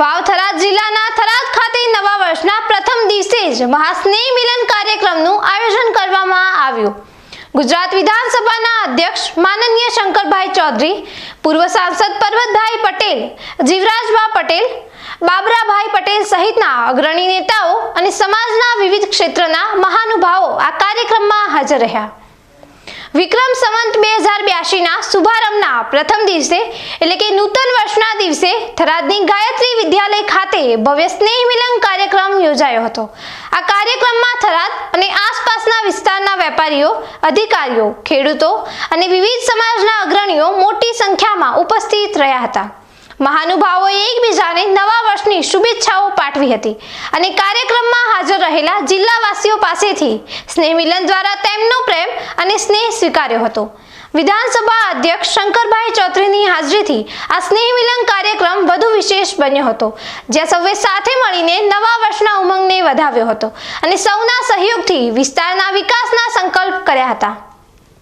વાવ થરાદ જિલ્લાના થરાદ ખાતે નવા વર્ષના પ્રથમ દિવસે જ મહાસ્નેહ મિલન કાર્યક્રમનું આયોજન કરવામાં આવ્યું. ગુજરાત વિધાનસભાના અધ્યક્ષ માનનીય શંકરભાઈ ચૌધરી, પૂર્વ સાંસદ પર્વતભાઈ પટેલ, જીવરાજભા પટેલ, બાબરાભાઈ પટેલ સહિતના અગ્રણી નેતાઓ અને સમાજના વિવિધ ક્ષેત્રના મહાનુભાવો આ કાર્યક્રમમાં હાજર રહ્યા. વિક્રમ સંવંત બે હજાર બ્યાસીના શુભારંભના પ્રથમ દિવસે, એટલે કે નૂતન વર્ષના દિવસે, થરાદની ગાયત્રી વિદ્યાલય ખાતે ભવ્ય સ્નેહ મિલન કાર્યક્રમ યોજાયો હતો. આ કાર્યક્રમમાં થરાદ અને આસપાસના વિસ્તારના વેપારીઓ, અધિકારીઓ, ખેડૂતો અને વિવિધ સમાજના અગ્રણીઓ મોટી સંખ્યામાં ઉપસ્થિત રહ્યા હતા. મહાનુભાવોએ એકબીજાને નવા વર્ષની શુભેચ્છાઓ પાઠવી હતી અને કાર્યક્રમમાં હાજર રહેલા જિલ્લાવાસીઓ પાસેથી સ્નેહ મિલન દ્વારા તેમનો પ્રેમ અને સ્નેહ સ્વીકાર્યો હતો. વિધાનસભા અધ્યક્ષ શંકરભાઈ ચૌધરીની હાજરીથી આ સ્નેહમિલન કાર્યક્રમ વધુ વિશેષ બન્યો હતો, જ્યાં સૌએ સાથે મળીને નવા વર્ષના ઉમંગને વધાવ્યો હતો અને સૌના સહયોગથી વિસ્તારના વિકાસના સંકલ્પ કર્યા હતા.